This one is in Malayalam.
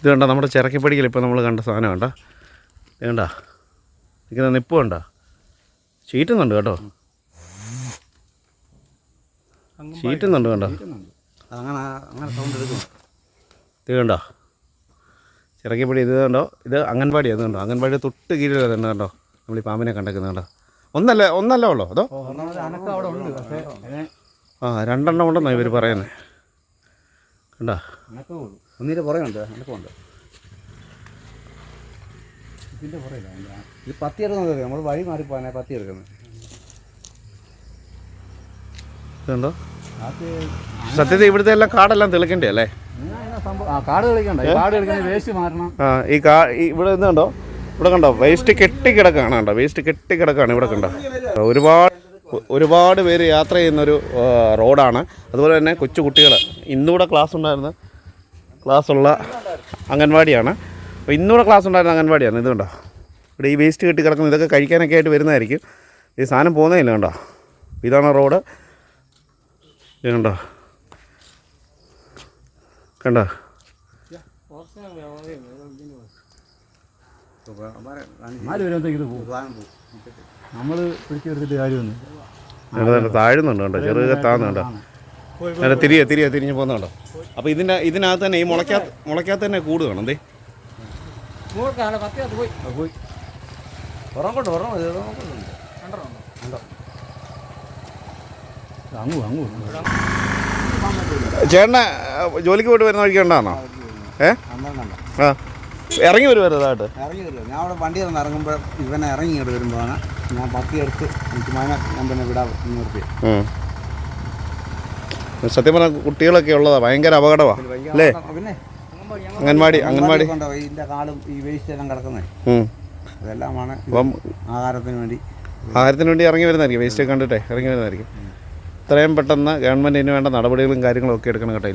ഇത് കണ്ട നമ്മുടെ ചിറക്കിപ്പടിക്കൽ ഇപ്പോൾ നമ്മൾ കണ്ട സാധനം കണ്ട. വേണ്ട നിൽക്കുന്ന നിപ്പ് കണ്ട. ചീറ്റുന്നുണ്ട് കേട്ടോ. ചീറ്റുന്നുണ്ട് കണ്ടോ. ഇത് കണ്ടോ. ചിറക്കിപ്പടി ഇത് കണ്ടോ? ഇത് അംഗൻവാടി അത് കണ്ടോ? അംഗൻവാടി തൊട്ട് കീഴിൽ തന്നെ കണ്ടോ? നമ്മൾ ഈ പാമ്പിനെ കണ്ടേക്കുന്നത് കണ്ടോ. ഒന്നല്ല ഒന്നല്ല ഉള്ളോ? അതോ? ആ രണ്ടെണ്ണം ഉണ്ടെന്നാണ് ഇവർ പറയുന്നത് കണ്ടോ? ഒന്നിന്റെ അനക്കമുണ്ട് ഇതിന്റെ ഇത് പത്തി എടുക്കുന്നത് നമ്മൾ വഴി മാറിപ്പോകാനാണ് പത്തി എടുക്കുന്നത്. സത്യത്തിൽ ഇവിടുത്തെ എല്ലാം കാടെല്ലാം തെളിക്കണ്ടേ. അല്ലേ കാട് വേസ്റ്റ് മാറണം. ആ ഈ കാ ഇവിടെ ഇത് കണ്ടോ ഇവിടെ കണ്ടോ? വേസ്റ്റ് കെട്ടി കിടക്കാണ് കണ്ടോ? വേസ്റ്റ് കെട്ടി കിടക്കാണ് ഇവിടെ കണ്ടോ? ഒരുപാട് ഒരുപാട് പേര് യാത്ര ചെയ്യുന്നൊരു റോഡാണ്. അതുപോലെ തന്നെ കൊച്ചു കുട്ടികൾ ഇന്നുകൂടെ ക്ലാസ് ഉണ്ടായിരുന്ന ക്ലാസ്സുള്ള അംഗൻവാടിയാണ്. അപ്പോൾ ഇന്നുകൂടെ ക്ലാസ് ഉണ്ടായിരുന്ന അംഗൻവാടിയാണ്. ഇതുകൊണ്ടോ കണ്ടോ? ഇവിടെ ഈ വേസ്റ്റ് കെട്ടി കിടക്കുന്ന ഇതൊക്കെ കഴിക്കാനൊക്കെ ആയിട്ട് വരുന്നതായിരിക്കും. ഈ സാധനം പോകുന്നതില്ല കണ്ടോ? ഇതാണ് റോഡ്. കണ്ടോ? കണ്ടോ? നാല് വരുമ്പോഴത്തേക്ക് ഇത് പോകും. നമ്മൾ കാര്യമൊന്നും താഴുന്നുണ്ട് കണ്ടോ? ചെറുതൊക്കെ താന്നുണ്ടോ അല്ല തിരികെ തിരികെ തിരിഞ്ഞ് പോകുന്നുണ്ടോ അപ്പോൾ ഇതിന്റെ ഇതിനകത്ത് തന്നെ ഈ മുളയ്ക്കകത്ത് മുളയ്ക്കകത്ത് തന്നെ കൂട് കാണും ദേ. പോയി. ഉറങ്ങോട്ട് ഉറങ്ങോട്ട് ചേട്ടനെ ജോലിക്ക് പോയിട്ട് വരുന്ന വഴിക്ക് ഉണ്ടാണോ ഏ? ആ. ഇറങ്ങി വരുമായിരുന്നതായിട്ട് ഇറങ്ങി വരുമോ ഞാൻ അവിടെ വണ്ടി നിന്ന് ഇറങ്ങുമ്പോൾ ഇവനെ ഇറങ്ങി ഇങ്ങോട്ട് വരുമ്പോഴാണ് ഞാൻ പത്തി എടുത്ത് എനിക്ക് മകനെ ഞാൻ പിന്നെ വിടാൻ നിർത്തി. സത്യം പറഞ്ഞ കുട്ടികളൊക്കെ ഉള്ളതാ. ഭയങ്കര അപകടമാണ് അല്ലേ? പിന്നെ അംഗൻവാടി അംഗൻവാടി കൊണ്ടോ ഇതിന്റെ ഈ വേസ്റ്റ് എല്ലാം കിടക്കുന്നത്. അതെല്ലാമാണ് അപ്പം ആഹാരത്തിന് വേണ്ടി. ആഹാരത്തിന് വേണ്ടി ഇറങ്ങി വരുന്നതായിരിക്കും. വേസ്റ്റ് കണ്ടിട്ടേ ഇറങ്ങി വരുന്നതായിരിക്കും. ഇത്രയും പെട്ടെന്ന് ഗവൺമെന്റ് ഇതിന് വേണ്ട നടപടികളും കാര്യങ്ങളും ഒക്കെ എടുക്കണം കേട്ടോ.